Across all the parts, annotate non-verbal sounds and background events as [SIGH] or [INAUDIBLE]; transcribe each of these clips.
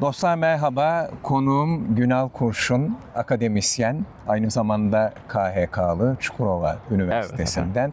Dostlar merhaba. Konuğum Günal Kurşun, akademisyen. Aynı zamanda KHK'lı Çukurova Üniversitesi'nden.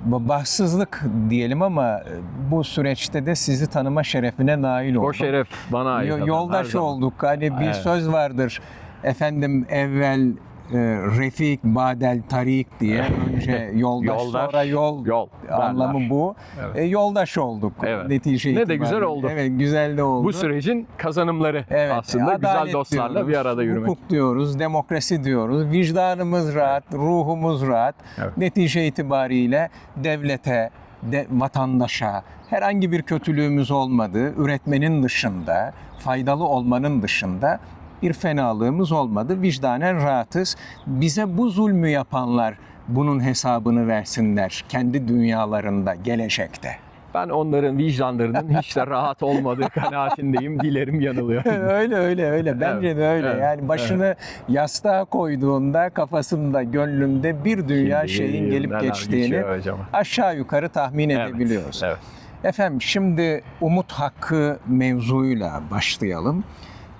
Bu Bahtsızlık diyelim ama e, bu süreçte de sizi tanıma şerefine nail oldum. O şeref bana ait. Yoldaş olduk. Hani bir Evet. söz vardır. Efendim evvel e, Refik, Badel, Tarik diye önce [LAUGHS] yoldaş, Yoldaş, sonra yol, yol anlamı bu. Evet. E, yoldaş olduk. Evet. Netice Ne de itibariyle. güzel oldu. Evet güzel de oldu. Bu sürecin kazanımları Evet, aslında güzel adalet dostlarla diyoruz, bir arada yürümek. Hukuk diyoruz, demokrasi diyoruz. Vicdanımız rahat, ruhumuz rahat. Evet. Netice itibariyle devlete, de, vatandaşa herhangi bir kötülüğümüz olmadı. Üretmenin dışında, faydalı olmanın dışında bir fenalığımız olmadı. Vicdanen rahatız. Bize bu zulmü yapanlar bunun hesabını versinler kendi dünyalarında, gelecekte. Ben onların vicdanlarının hiç de rahat olmadığı [LAUGHS] kanaatindeyim. Dilerim yanılıyor. [LAUGHS] öyle öyle öyle. Bence Evet, de öyle. evet, yani başını yastığa koyduğunda kafasında, gönlünde bir dünya bilir şeyin gelip geçtiğini aşağı yukarı tahmin Evet, edebiliyoruz. Evet. Efendim şimdi Umut Hakkı mevzuyla başlayalım.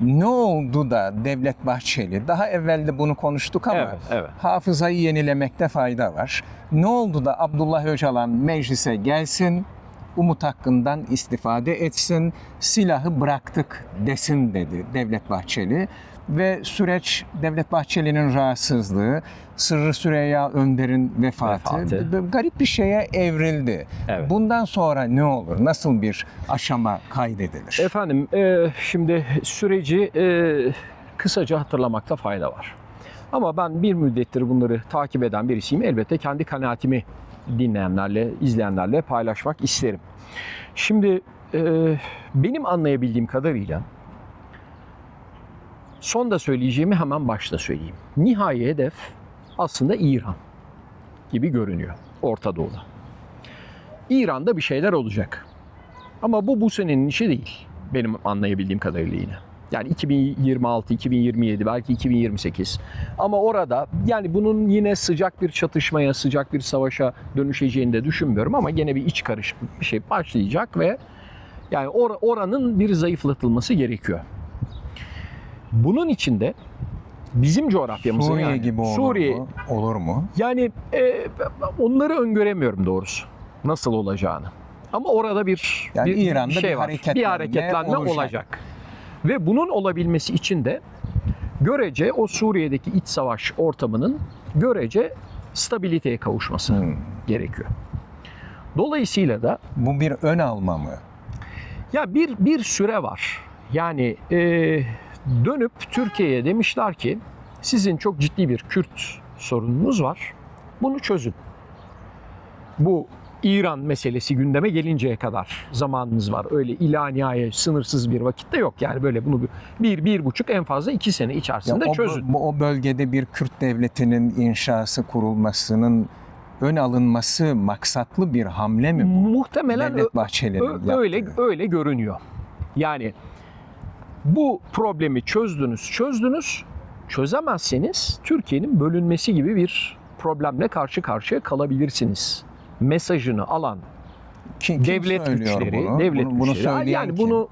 Ne oldu da Devlet Bahçeli, daha evvel de bunu konuştuk ama Evet, evet. hafızayı yenilemekte fayda var. Ne oldu da Abdullah Öcalan meclise gelsin, Umut Hakkı'ndan istifade etsin, silahı bıraktık desin dedi Devlet Bahçeli. Ve süreç Devlet Bahçeli'nin rahatsızlığı, Sırrı Süreyya Önder'in vefatı, Vefatı. garip bir şeye evrildi. Evet. Bundan sonra ne olur? Nasıl bir aşama kaydedilir? Efendim e, şimdi süreci e, kısaca hatırlamakta fayda var. Ama ben bir müddettir bunları takip eden birisiyim. Elbette kendi kanaatimi dinleyenlerle, izleyenlerle paylaşmak isterim. Şimdi e, benim anlayabildiğim kadarıyla son da söyleyeceğimi hemen başta söyleyeyim. Nihai hedef aslında İran gibi görünüyor Orta Doğu'da. İran'da bir şeyler olacak. Ama bu bu senenin işi değil. Benim anlayabildiğim kadarıyla yine. Yani 2026, 2027, belki 2028. Ama orada yani bunun yine sıcak bir çatışmaya, sıcak bir savaşa dönüşeceğini de düşünmüyorum ama gene bir iç karışıklık bir şey başlayacak ve yani or- oranın bir zayıflatılması gerekiyor. Bunun içinde bizim coğrafyamızın Suriye yani, gibi olur Suriye, mu? Olur mu? yani e, onları öngöremiyorum doğrusu. Nasıl olacağını. Ama orada bir, Yani bir, İran'da şey bir var. Bir hareketlenme olacak. olacak. Ve bunun olabilmesi için de görece o Suriye'deki iç savaş ortamının görece stabiliteye kavuşması Hmm. gerekiyor. Dolayısıyla da Bu bir ön alma mı? ya bir bir süre var. Yani e, dönüp Türkiye'ye demişler ki sizin çok ciddi bir Kürt sorununuz var. Bunu çözün. Bu İran meselesi gündeme gelinceye kadar zamanınız var. Öyle ila nihayet sınırsız bir vakitte yok. Yani böyle bunu bir, bir buçuk en fazla iki sene Ya içerisinde o, çözün. o bölgede bir Kürt devletinin inşası kurulmasının ön alınması maksatlı bir hamle mi bu? Muhtemelen Devlet Bahçeli'nin yaptığı. öyle öyle görünüyor. Yani bu problemi çözdünüz, çözdünüz. Çözemezseniz Türkiye'nin bölünmesi gibi bir problemle karşı karşıya kalabilirsiniz. Mesajını alan Kim, devlet güçleri, bunu? devlet bunu, bunu güçleri. yani kim? bunu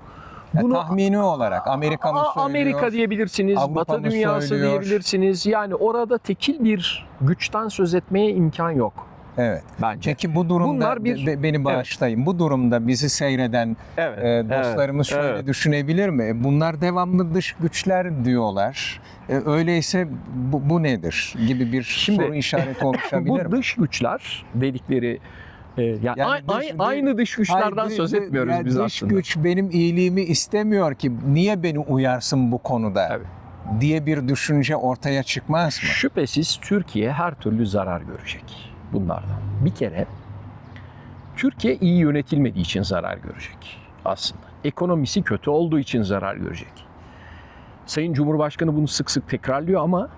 Ya bunu tahmini olarak Amerika mı söylüyor? Amerika diyebilirsiniz, Avrupa Batı dünyası söylüyor? diyebilirsiniz. Yani orada tekil bir güçten söz etmeye imkan yok Evet. bence. Peki bu durumda Bunlar bir- be- beni bağışlayın. Bu durumda bizi seyreden Evet. e, dostlarımız evet, şöyle evet. düşünebilir mi? Bunlar devamlı dış güçler diyorlar. E, öyleyse bu, bu nedir gibi bir Şimdi- soru işareti [LAUGHS] oluşabilir Bu mi? dış güçler dedikleri e, yani, Yani dış- ay- dış- aynı dış güçlerden Hayır, söz dış- etmiyoruz yani biz dış aslında. güç benim iyiliğimi istemiyor ki niye beni uyarsın bu konuda Evet. diye bir düşünce ortaya çıkmaz mı? Şüphesiz Türkiye her türlü zarar görecek bunlardan. Bir kere Türkiye iyi yönetilmediği için zarar görecek aslında. Ekonomisi kötü olduğu için zarar görecek. Sayın Cumhurbaşkanı bunu sık sık tekrarlıyor ama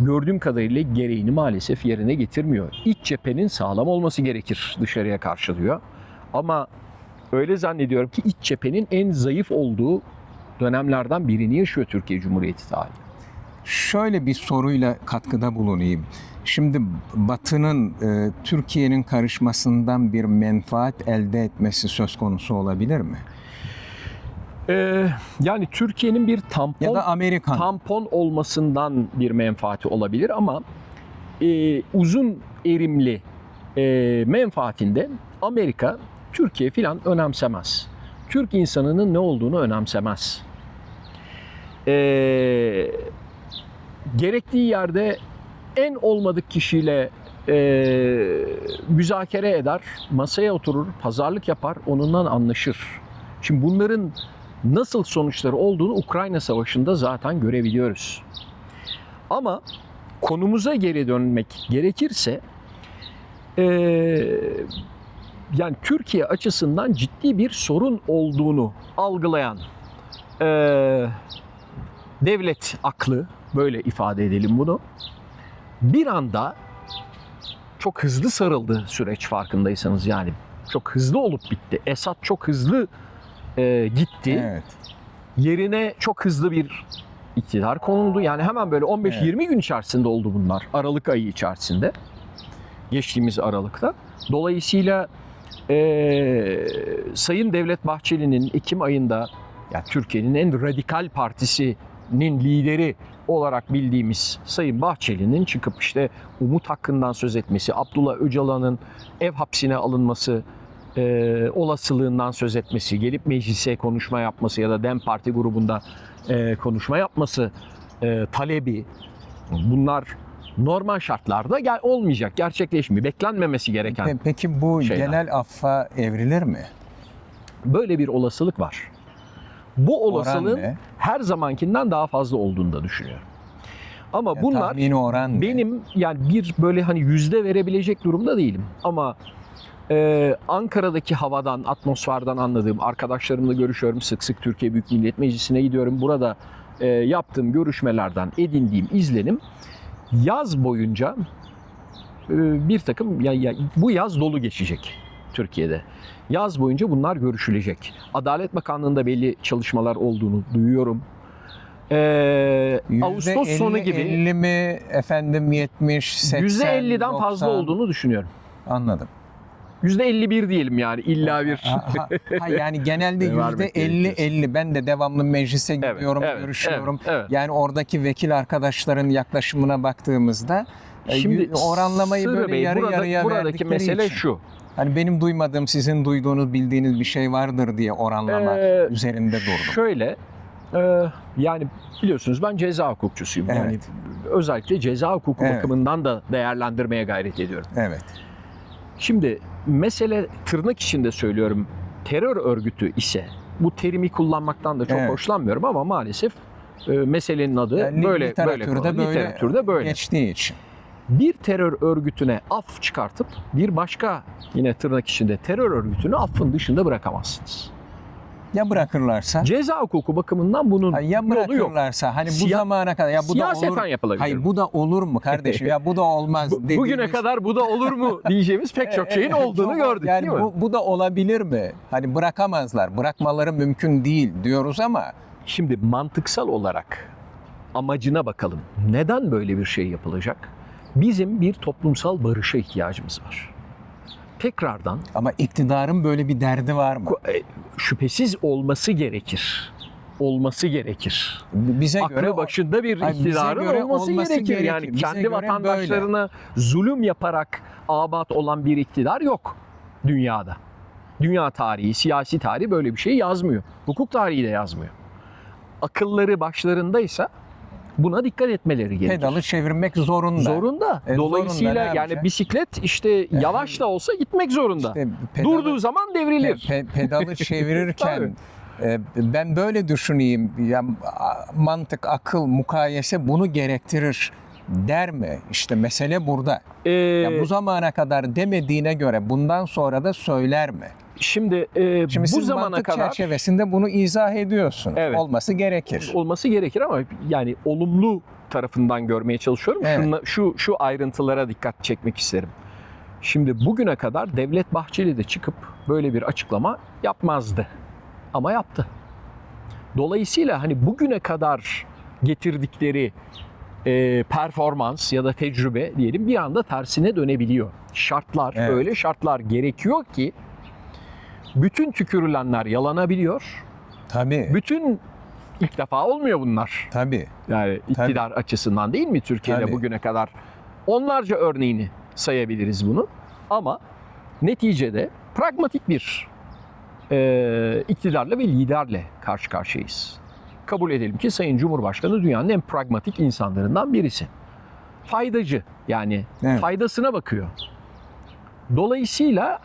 gördüğüm kadarıyla gereğini maalesef yerine getirmiyor. İç cephenin sağlam olması gerekir dışarıya karşı diyor. Ama öyle zannediyorum ki iç cephenin en zayıf olduğu dönemlerden birini yaşıyor Türkiye Cumhuriyeti tarihi. Şöyle bir soruyla katkıda bulunayım. Şimdi Batı'nın e, Türkiye'nin karışmasından bir menfaat elde etmesi söz konusu olabilir mi? Ee, yani Türkiye'nin bir tampon Ya da Amerikan. tampon olmasından bir menfaati olabilir ama e, uzun erimli e, menfaatinde Amerika Türkiye filan önemsemez. Türk insanının ne olduğunu önemsemez. E, gerektiği yerde en olmadık kişiyle e, müzakere eder, masaya oturur, pazarlık yapar, onunla anlaşır. Şimdi bunların nasıl sonuçları olduğunu Ukrayna Savaşı'nda zaten görebiliyoruz. Ama konumuza geri dönmek gerekirse eee, yani Türkiye açısından ciddi bir sorun olduğunu algılayan eee, devlet aklı böyle ifade edelim bunu bir anda çok hızlı sarıldı süreç farkındaysanız yani çok hızlı olup bitti. Esad çok hızlı eee, gitti Evet. yerine çok hızlı bir iktidar konuldu. Yani hemen böyle 15-20 gün içerisinde oldu bunlar. Aralık ayı içerisinde. Geçtiğimiz Aralık'ta. Dolayısıyla eee, Sayın Devlet Bahçeli'nin Ekim ayında ya Türkiye'nin en radikal partisinin lideri olarak bildiğimiz Sayın Bahçeli'nin çıkıp işte Umut hakkından söz etmesi, Abdullah Öcalan'ın ev hapsine alınması, e, olasılığından söz etmesi, gelip meclise konuşma yapması ya da DEM Parti grubunda e, konuşma yapması e, talebi bunlar normal şartlarda gel olmayacak, gerçekleşmiyor. Beklenmemesi gereken Pe- Peki bu şeyler. genel affa evrilir mi? böyle bir olasılık var. Bu olasılığın her zamankinden daha fazla olduğunu da düşünüyorum. Ama Ya bunlar oran benim yani bir böyle hani yüzde verebilecek durumda değilim. Ama e, Ankara'daki havadan, atmosferden anladığım, arkadaşlarımla görüşüyorum. Sık sık Türkiye Büyük Millet Meclisi'ne gidiyorum. Burada e, yaptığım görüşmelerden edindiğim izlenim yaz boyunca e, bir takım ya, ya, bu yaz dolu geçecek Türkiye'de. Yaz boyunca bunlar görüşülecek. Adalet Bakanlığı'nda belli çalışmalar olduğunu duyuyorum. Ee, Ağustos sonu gibi %50 mi efendim 70, 80, %50'den fazla 90? olduğunu düşünüyorum. Anladım. %51 diyelim yani illa bir. Ha, ha, [LAUGHS] ha, yani genelde Vermek yüzde 50 gerekirse. 50 ben de devamlı meclise Evet, gidiyorum, evet, görüşüyorum. evet, evet. Yani oradaki vekil arkadaşların yaklaşımına baktığımızda e, Şimdi oranlamayı böyle yarı burada- yarıya buradaki mesele için. şu. Hani benim duymadığım, sizin duyduğunuz, bildiğiniz bir şey vardır diye oranlama Ee, üzerinde durdum. Şöyle e, yani biliyorsunuz ben ceza hukukçusuyum. Yani Evet. özellikle ceza hukuku Evet. bakımından da değerlendirmeye gayret ediyorum. Evet. Şimdi mesele tırnak içinde söylüyorum terör örgütü ise bu terimi kullanmaktan da çok Evet. hoşlanmıyorum ama maalesef e, meselenin adı Yani böyle böyle böyle literatürde böyle. Geçtiği için. Bir terör örgütüne af çıkartıp bir başka yine tırnak içinde terör örgütünü affın dışında bırakamazsınız. Ya bırakırlarsa? Ceza hukuku bakımından bunun Ha, ya yolu yok. bırakırlarsa hani bu Siya- zamana kadar ya bu da olur. yapılabilir. Hayır bu da olur mu kardeşim? ya bu da olmaz [LAUGHS] Bu- bugüne dediğimiz- kadar bu da olur mu [LAUGHS] diyeceğimiz pek çok şeyin [LAUGHS] olduğunu çok- gördük yani değil mi? Bu, bu da olabilir mi? Hani bırakamazlar. Bırakmaları mümkün değil diyoruz ama Şimdi mantıksal olarak amacına bakalım. Neden böyle bir şey yapılacak? Bizim bir toplumsal barışa ihtiyacımız var. Tekrardan ama iktidarın böyle bir derdi var mı? e, şüphesiz olması gerekir. Olması gerekir. Bize Aklı göre başında bir Hayır, iktidarın göre olması, olması gerekir. gerekir. Yani Bize kendi vatandaşlarına zulüm yaparak abat olan bir iktidar yok dünyada. Dünya tarihi, siyasi tarihi böyle bir şey yazmıyor. Hukuk tarihi de yazmıyor. Akılları başlarındaysa buna dikkat etmeleri gerekir. pedalı çevirmek zorunda. Zorunda. E, Dolayısıyla zorunda, yani yapacak? bisiklet işte yavaş da olsa gitmek zorunda. İşte pedalı- Durduğu zaman devrilir. Pe- pedalı [LAUGHS] çevirirken e, ben böyle düşüneyim ya a- mantık, akıl, mukayese bunu gerektirir der mi? İşte mesele burada. Ee, Ya bu zamana kadar demediğine göre bundan sonra da söyler mi? Şimdi e, Şimdi bu zamana kadar çerçevesinde bunu izah ediyorsunuz. Evet. Olması gerekir. olması gerekir ama yani olumlu tarafından görmeye çalışıyorum. Evet. Şunla- şu şu ayrıntılara dikkat çekmek isterim. Şimdi bugüne kadar Devlet Bahçeli de çıkıp böyle bir açıklama yapmazdı. Ama yaptı. Dolayısıyla hani bugüne kadar getirdikleri e, performans ya da tecrübe diyelim bir anda tersine dönebiliyor. Şartlar Evet. öyle şartlar gerekiyor ki bütün tükürülenler yalanabiliyor. Tabii. Bütün ilk defa olmuyor bunlar. Tabii. Yani iktidar açısından değil mi Türkiye'de Tabii. bugüne kadar onlarca örneğini sayabiliriz bunu. Ama neticede pragmatik bir e, iktidarla ve liderle karşı karşıyayız. Kabul edelim ki Sayın Cumhurbaşkanı dünyanın en pragmatik insanlarından birisi. Faydacı yani Evet. faydasına bakıyor. Dolayısıyla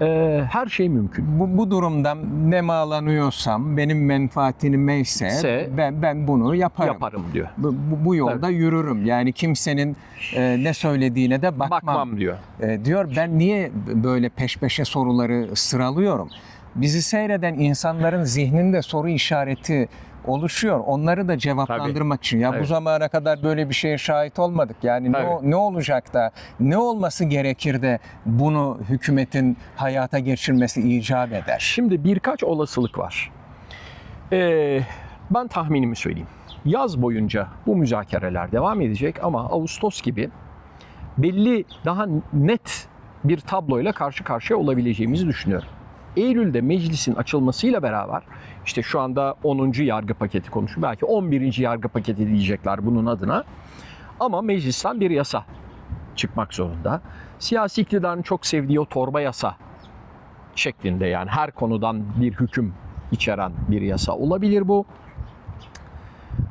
e, her şey mümkün. Bu, bu durumdan nemalanıyorsam, benim menfaatinimeyse Se- ben ben bunu yaparım. Yaparım diyor. Bu, bu, bu yolda yürürüm. Yani kimsenin e, ne söylediğine de bakmam. Bakmam diyor. E, diyor ben niye böyle peş peşe soruları sıralıyorum? Bizi seyreden insanların zihninde soru işareti oluşuyor. Onları da cevaplandırmak için. Ya bu Evet. zamana kadar böyle bir şeye şahit olmadık. Yani ne, Tabii. ne olacak da ne olması gerekir de bunu hükümetin hayata geçirmesi icap eder? Şimdi birkaç olasılık var. Ee, ben tahminimi söyleyeyim. Yaz boyunca bu müzakereler devam edecek ama Ağustos gibi belli daha net bir tabloyla karşı karşıya olabileceğimizi düşünüyorum. Eylül'de meclisin açılmasıyla beraber işte şu anda 10. yargı paketi konuşuyor. Belki 11. yargı paketi diyecekler bunun adına. Ama meclisten bir yasa çıkmak zorunda. Siyasi iktidarın çok sevdiği o torba yasa şeklinde yani her konudan bir hüküm içeren bir yasa olabilir bu.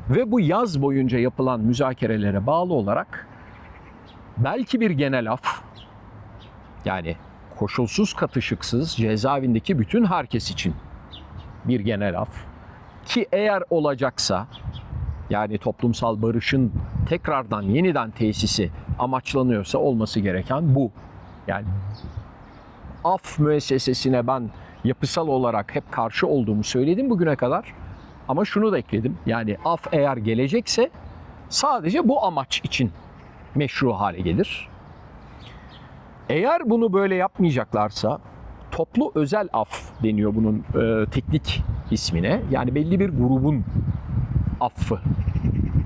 Ve bu yaz boyunca yapılan müzakerelere bağlı olarak belki bir genel af yani koşulsuz katışıksız cezaevindeki bütün herkes için bir genel af ki eğer olacaksa yani toplumsal barışın tekrardan yeniden tesisi amaçlanıyorsa olması gereken bu. Yani af müessesesine ben yapısal olarak hep karşı olduğumu söyledim bugüne kadar. Ama şunu da ekledim. Yani af eğer gelecekse sadece bu amaç için meşru hale gelir. Eğer bunu böyle yapmayacaklarsa toplu özel af deniyor bunun e, teknik ismine. Yani belli bir grubun affı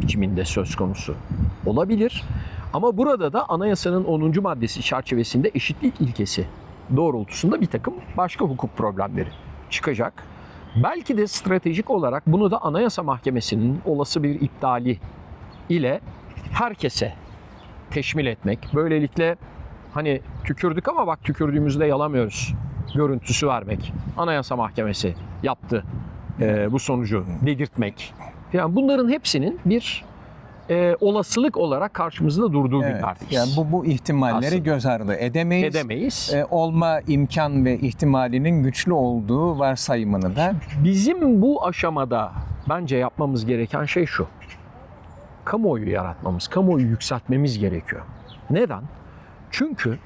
biçiminde söz konusu olabilir. Ama burada da anayasanın 10. maddesi çerçevesinde eşitlik ilkesi doğrultusunda bir takım başka hukuk problemleri çıkacak. Belki de stratejik olarak bunu da Anayasa Mahkemesi'nin olası bir iptali ile herkese teşmil etmek. Böylelikle hani tükürdük ama bak tükürdüğümüzde yalamıyoruz görüntüsü vermek. Anayasa Mahkemesi yaptı e, bu sonucu dedirtmek. Yani bunların hepsinin bir e, olasılık olarak karşımızda durduğu Evet, günlerdeyiz. yani bu, bu ihtimalleri Aslında. göz ardı edemeyiz. edemeyiz. E, olma imkan ve ihtimalinin güçlü olduğu varsayımını da Bizim bu aşamada bence yapmamız gereken şey şu. Kamuoyu yaratmamız, kamuoyu yükseltmemiz gerekiyor. Neden? Çünkü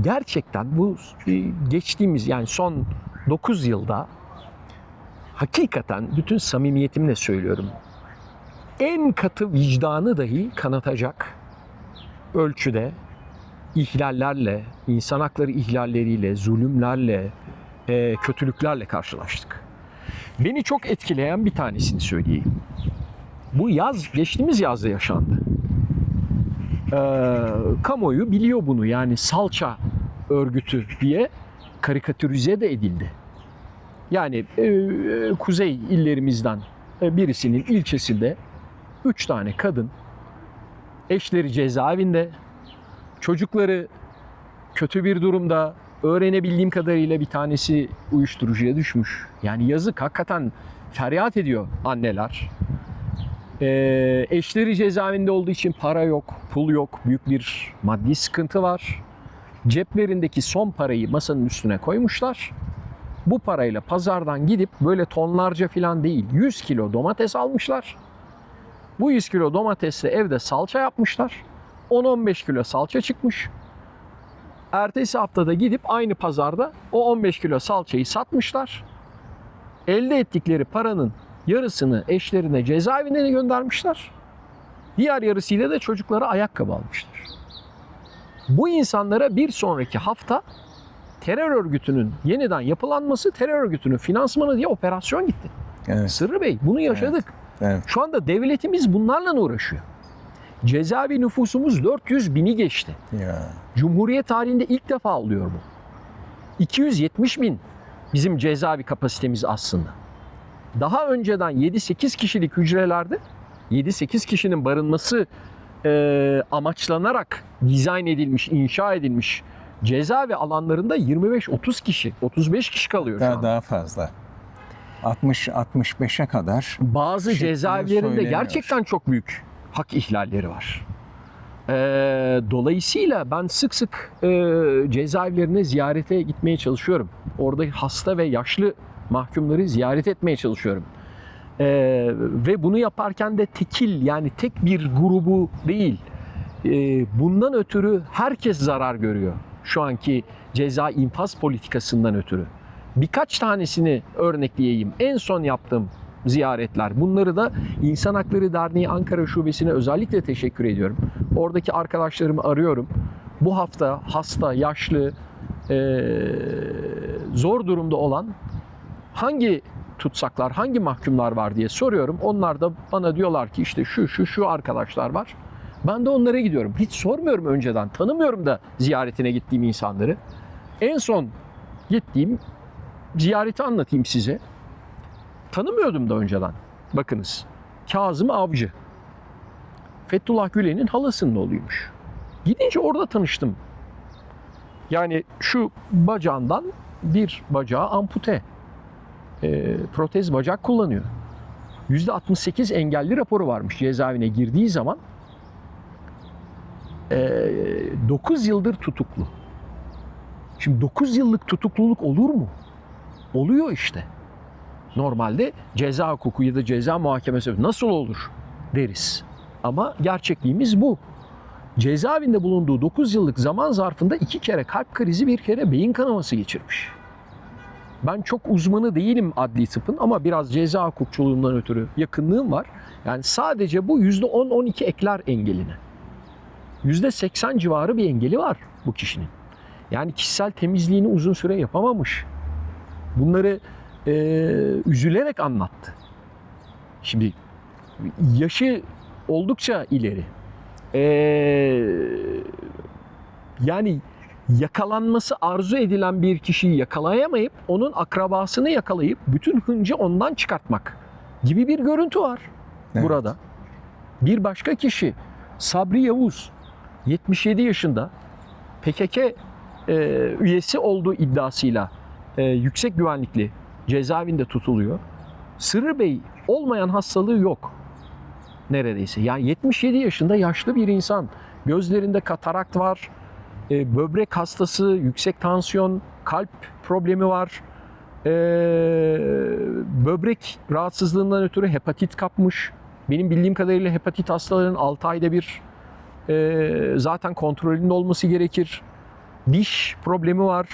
gerçekten bu geçtiğimiz yani son 9 yılda hakikaten bütün samimiyetimle söylüyorum. En katı vicdanı dahi kanatacak ölçüde ihlallerle, insan hakları ihlalleriyle, zulümlerle, e, kötülüklerle karşılaştık. Beni çok etkileyen bir tanesini söyleyeyim. Bu yaz, geçtiğimiz yazda yaşandı. Ee, kamuoyu biliyor bunu yani salça örgütü diye karikatürize de edildi. Yani e, e, kuzey illerimizden e, birisinin ilçesinde üç tane kadın eşleri cezaevinde çocukları kötü bir durumda öğrenebildiğim kadarıyla bir tanesi uyuşturucuya düşmüş. Yani yazık hakikaten feryat ediyor anneler. Ee, eşleri cezaevinde olduğu için para yok, pul yok, büyük bir maddi sıkıntı var. Ceplerindeki son parayı masanın üstüne koymuşlar. Bu parayla pazardan gidip böyle tonlarca falan değil 100 kilo domates almışlar. Bu 100 kilo domatesle evde salça yapmışlar. 10-15 kilo salça çıkmış. Ertesi haftada gidip aynı pazarda o 15 kilo salçayı satmışlar. Elde ettikleri paranın yarısını eşlerine cezaevine göndermişler. Diğer yarısıyla da çocuklara ayakkabı almışlar. Bu insanlara bir sonraki hafta terör örgütünün yeniden yapılanması, terör örgütünün finansmanı diye operasyon gitti. evet, Sırrı Bey bunu yaşadık. evet. Şu anda devletimiz bunlarla uğraşıyor. Cezaevi nüfusumuz 400 bini geçti. ya Cumhuriyet tarihinde ilk defa oluyor bu. 270 bin bizim cezaevi kapasitemiz aslında. Daha önceden 7-8 kişilik hücrelerde 7-8 kişinin barınması e, amaçlanarak dizayn edilmiş, inşa edilmiş cezaevi alanlarında 25-30 kişi, 35 kişi kalıyor şu Daha, an. daha fazla. 60-65'e kadar Bazı cezaevlerinde gerçekten çok büyük hak ihlalleri var. Ee, dolayısıyla ben sık sık e, cezaevlerine ziyarete gitmeye çalışıyorum. Orada hasta ve yaşlı mahkumları ziyaret etmeye çalışıyorum. Ee, ve bunu yaparken de tekil yani tek bir grubu değil. Ee, bundan ötürü herkes zarar görüyor. Şu anki ceza infaz politikasından ötürü. Birkaç tanesini örnekleyeyim. En son yaptığım ziyaretler. Bunları da İnsan Hakları Derneği Ankara Şubesi'ne özellikle teşekkür ediyorum. Oradaki arkadaşlarımı arıyorum. Bu hafta hasta, yaşlı, eee, zor durumda olan hangi tutsaklar, hangi mahkumlar var diye soruyorum. Onlar da bana diyorlar ki işte şu şu şu arkadaşlar var. Ben de onlara gidiyorum. Hiç sormuyorum önceden. Tanımıyorum da ziyaretine gittiğim insanları. En son gittiğim ziyareti anlatayım size. Tanımıyordum da önceden. Bakınız. Kazım Avcı. Fethullah Gülen'in halasının oğluymuş. Gidince orada tanıştım. Yani şu bacağından bir bacağı ampute. Ee, protez bacak kullanıyor. %68 engelli raporu varmış cezaevine girdiği zaman. Ee, 9 yıldır tutuklu. Şimdi 9 yıllık tutukluluk olur mu? Oluyor işte. Normalde ceza hukuku ya da ceza muhakemesi nasıl olur deriz. Ama gerçekliğimiz bu. Cezaevinde bulunduğu 9 yıllık zaman zarfında iki kere kalp krizi bir kere beyin kanaması geçirmiş. Ben çok uzmanı değilim adli tıpın ama biraz ceza hukukçuluğundan ötürü yakınlığım var. Yani sadece bu %10-12 ekler engeline. %80 civarı bir engeli var bu kişinin. Yani kişisel temizliğini uzun süre yapamamış. Bunları e, üzülerek anlattı. Şimdi yaşı oldukça ileri. E, yani yakalanması arzu edilen bir kişiyi yakalayamayıp onun akrabasını yakalayıp bütün hıncı ondan çıkartmak gibi bir görüntü var Evet. burada. Bir başka kişi Sabri Yavuz 77 yaşında PKK e, üyesi olduğu iddiasıyla e, yüksek güvenlikli cezaevinde tutuluyor. Sırrı Bey olmayan hastalığı yok neredeyse. Yani 77 yaşında yaşlı bir insan. Gözlerinde katarakt var, e, böbrek hastası, yüksek tansiyon, kalp problemi var. E, böbrek rahatsızlığından ötürü hepatit kapmış. Benim bildiğim kadarıyla hepatit hastaların 6 ayda bir e, zaten kontrolünde olması gerekir. Diş problemi var.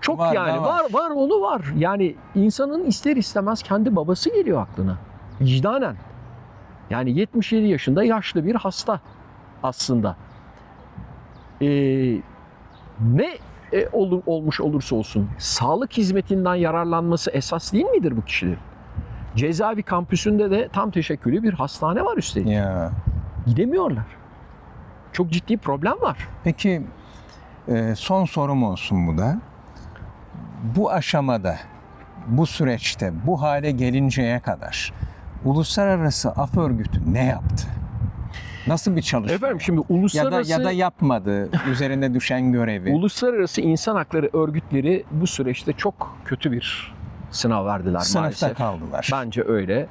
Çok Var yani var. var var onu var. Yani insanın ister istemez kendi babası geliyor aklına. Vicdanen. Yani 77 yaşında yaşlı bir hasta aslında. Ee, ne e, olur, olmuş olursa olsun sağlık hizmetinden yararlanması esas değil midir bu kişilerin? Cezaevi kampüsünde de tam teşekküllü bir hastane var üstelik. ya. Gidemiyorlar. Çok ciddi problem var. Peki e, son sorum olsun bu da. Bu aşamada, bu süreçte, bu hale gelinceye kadar Uluslararası Af Örgütü ne yaptı? Nasıl bir çalışma? Efendim şimdi ya da uluslararası ya da yapmadı üzerine düşen görevi. uluslararası insan hakları örgütleri bu süreçte çok kötü bir sınav verdiler Sınıfta maalesef. kaldılar. Bence öyle.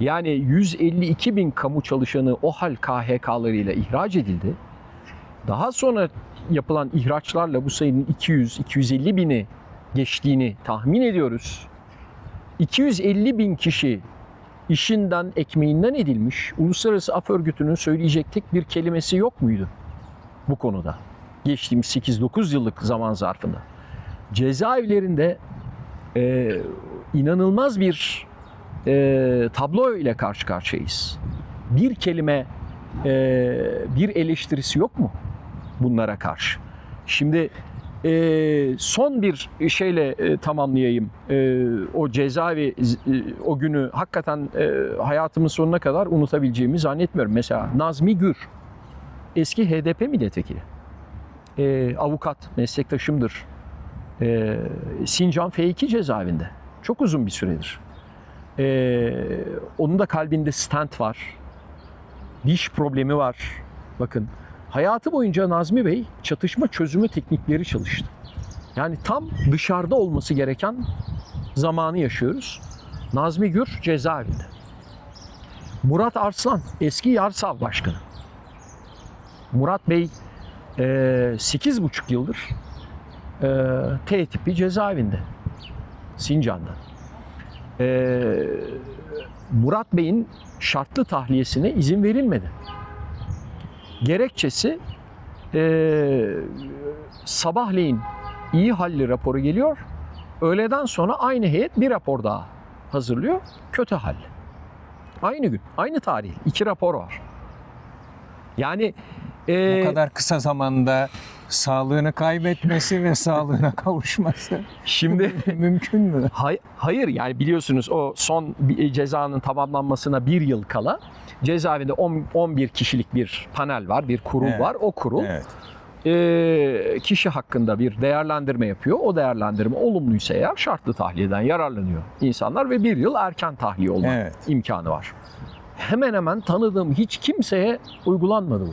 Yani 152 bin kamu çalışanı OHAL KHK'larıyla ihraç edildi. Daha sonra yapılan ihraçlarla bu sayının 200-250 bini geçtiğini tahmin ediyoruz. 250 bin kişi işinden, ekmeğinden edilmiş. Uluslararası Af Örgütü'nün söyleyecek tek bir kelimesi yok muydu bu konuda? Geçtiğimiz 8-9 yıllık zaman zarfında. Cezaevlerinde e, inanılmaz bir e, tablo ile karşı karşıyayız. Bir kelime, e, bir eleştirisi yok mu bunlara karşı? Şimdi e, son bir şeyle e, tamamlayayım. E, o cezaevi e, o günü hakikaten e, hayatımın sonuna kadar unutabileceğimi zannetmiyorum. Mesela Nazmi Gür, eski HDP milletvekili, e, avukat, meslektaşımdır. E, Sincan F2 cezaevinde Çok uzun bir süredir. Ee, onun da kalbinde stent var. Diş problemi var. Bakın hayatı boyunca Nazmi Bey çatışma çözümü teknikleri çalıştı. Yani tam dışarıda olması gereken zamanı yaşıyoruz. Nazmi Gür cezaevinde. Murat Arslan eski Yarsav Başkanı. Murat Bey e, 8,5 yıldır e, T tipi cezaevinde. Sincan'da. E, Murat Bey'in şartlı tahliyesine izin verilmedi. Gerekçesi e, sabahleyin iyi halli raporu geliyor. Öğleden sonra aynı heyet bir rapor daha hazırlıyor. Kötü halli. Aynı gün, aynı tarih. iki rapor var. Yani e, Bu kadar kısa zamanda sağlığını kaybetmesi ve sağlığına kavuşması şimdi [LAUGHS] mümkün mü? Hay- hayır yani biliyorsunuz o son bir cezanın tamamlanmasına bir yıl kala cezaevinde on- 11 kişilik bir panel var, bir kurul Evet. var. O kurul Evet. e, kişi hakkında bir değerlendirme yapıyor. O değerlendirme olumluysa eğer şartlı tahliyeden yararlanıyor insanlar ve bir yıl erken tahliye olma Evet. imkanı var. Hemen hemen tanıdığım hiç kimseye uygulanmadı bu.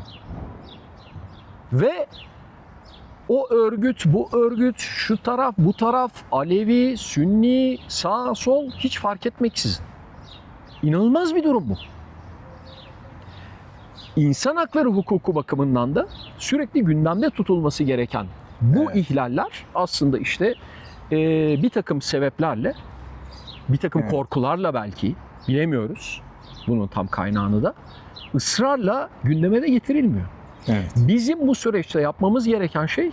Ve o örgüt, bu örgüt, şu taraf, bu taraf, Alevi, Sünni, sağ, sol hiç fark etmeksizin. İnanılmaz bir durum bu. İnsan hakları hukuku bakımından da sürekli gündemde tutulması gereken bu Evet. ihlaller aslında işte e, bir takım sebeplerle, bir takım Evet. korkularla belki bilemiyoruz bunun tam kaynağını da ısrarla gündeme de getirilmiyor. Evet. Bizim bu süreçte yapmamız gereken şey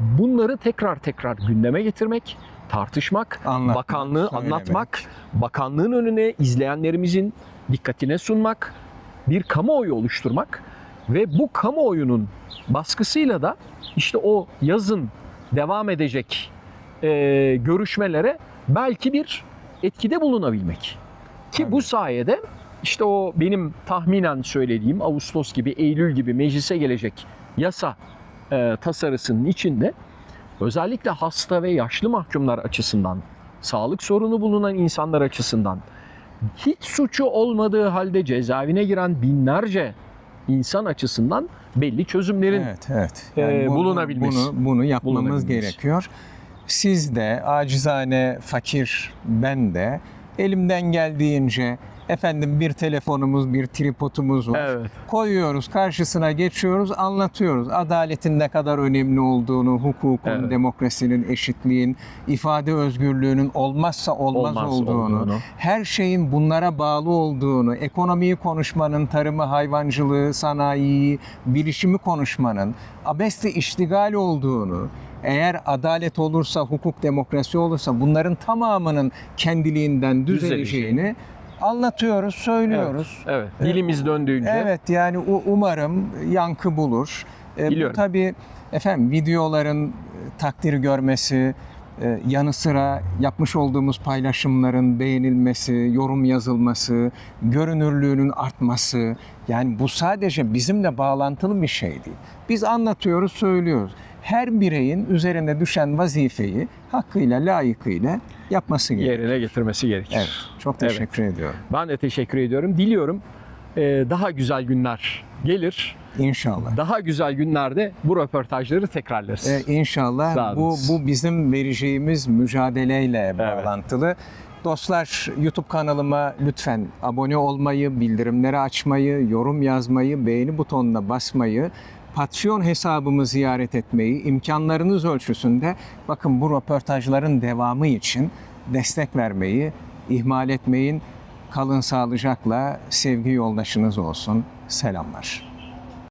bunları tekrar tekrar gündeme getirmek, tartışmak, Anlatmak, bakanlığı söylemek. anlatmak, bakanlığın önüne izleyenlerimizin dikkatine sunmak, bir kamuoyu oluşturmak ve bu kamuoyunun baskısıyla da işte o yazın devam edecek e, görüşmelere belki bir etkide bulunabilmek. Ki bu Tabii. sayede işte o benim tahminen söylediğim Ağustos gibi, Eylül gibi meclise gelecek yasa e, tasarısının içinde özellikle hasta ve yaşlı mahkumlar açısından, sağlık sorunu bulunan insanlar açısından hiç suçu olmadığı halde cezaevine giren binlerce insan açısından belli çözümlerin Evet, evet. e, bunu- bulunabilmesi. Bunu, bunu yapmamız Bulunabilmesi. gerekiyor. Siz de acizane, fakir, ben de elimden geldiğince efendim bir telefonumuz, bir tripodumuz var. Evet. Koyuyoruz, karşısına geçiyoruz, anlatıyoruz. Adaletin ne kadar önemli olduğunu, hukukun, Evet. demokrasinin, eşitliğin, ifade özgürlüğünün olmazsa olmaz, Olmaz olduğunu, olduğunu. her şeyin bunlara bağlı olduğunu, ekonomiyi konuşmanın, tarımı, hayvancılığı, sanayiyi, bilişimi konuşmanın abesle iştigal olduğunu, eğer adalet olursa, hukuk, demokrasi olursa bunların tamamının kendiliğinden düzeleceğini anlatıyoruz, söylüyoruz. Evet. Dilimiz döndüğünce. Evet yani umarım yankı bulur. E, bu Biliyorum. tabii efendim videoların e, takdir görmesi, e, yanı sıra yapmış olduğumuz paylaşımların beğenilmesi, yorum yazılması, görünürlüğünün artması. Yani bu sadece bizimle bağlantılı bir şey değil. Biz anlatıyoruz, söylüyoruz. Her bireyin üzerine düşen vazifeyi hakkıyla, layıkıyla yapması gerekiyor. Yerine getirmesi gerekir. Evet, çok teşekkür ediyorum. Ben de teşekkür ediyorum. Diliyorum e, daha güzel günler gelir. İnşallah. Daha güzel günlerde bu röportajları tekrarlarız. Ee, inşallah bu bu bizim vereceğimiz mücadeleyle bağlantılı. Dostlar YouTube kanalıma lütfen abone olmayı, bildirimleri açmayı, yorum yazmayı, beğeni butonuna basmayı, Patreon hesabımı ziyaret etmeyi, imkanlarınız ölçüsünde bakın bu röportajların devamı için destek vermeyi ihmal etmeyin. Kalın sağlıcakla sevgi yoldaşınız olsun. Selamlar.